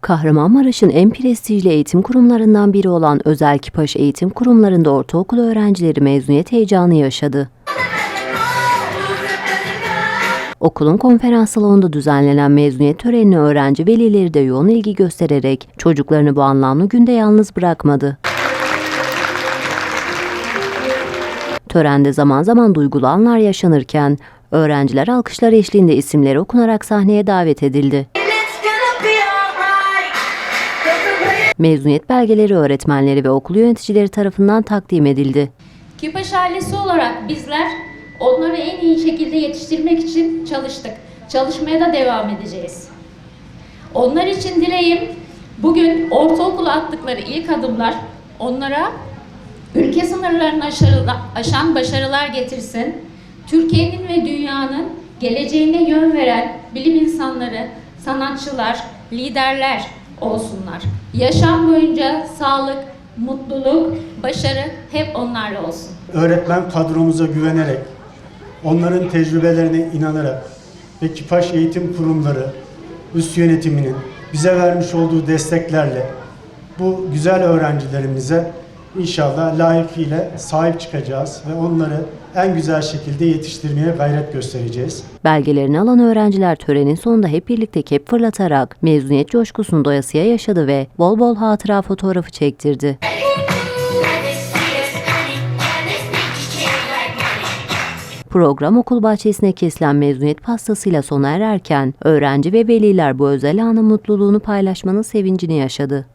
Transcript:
Kahramanmaraş'ın en prestijli eğitim kurumlarından biri olan Özel Kipaş Eğitim Kurumlarında ortaokul öğrencileri mezuniyet heyecanı yaşadı. Okulun konferans salonunda düzenlenen mezuniyet törenine öğrenci velileri de yoğun ilgi göstererek çocuklarını bu anlamlı günde yalnız bırakmadı. Törende zaman zaman duygulu anlar yaşanırken öğrenciler alkışlar eşliğinde isimleri okunarak sahneye davet edildi. Mezuniyet belgeleri öğretmenleri ve okul yöneticileri tarafından takdim edildi. Küpaş ailesi olarak bizler onları en iyi şekilde yetiştirmek için çalıştık. Çalışmaya da devam edeceğiz. Onlar için dileğim bugün ortaokula attıkları ilk adımlar onlara ülke sınırlarını aşan başarılar getirsin. Türkiye'nin ve dünyanın geleceğine yön veren bilim insanları, sanatçılar, liderler olsunlar. Yaşam boyunca sağlık, mutluluk, başarı hep onlarla olsun. öğretmen kadromuza güvenerek, onların tecrübelerine inanarak ve Kipaş Eğitim Kurumları üst yönetiminin bize vermiş olduğu desteklerle bu güzel öğrencilerimize inşallah layıkıyla sahip çıkacağız ve onları en güzel şekilde yetiştirmeye gayret göstereceğiz. Belgelerini alan öğrenciler törenin sonunda hep birlikte kep fırlatarak mezuniyet coşkusunu doyasıya yaşadı ve bol bol hatıra fotoğrafı çektirdi. Program okul bahçesine kesilen mezuniyet pastasıyla sona ererken öğrenci ve veliler bu özel anın mutluluğunu paylaşmanın sevincini yaşadı.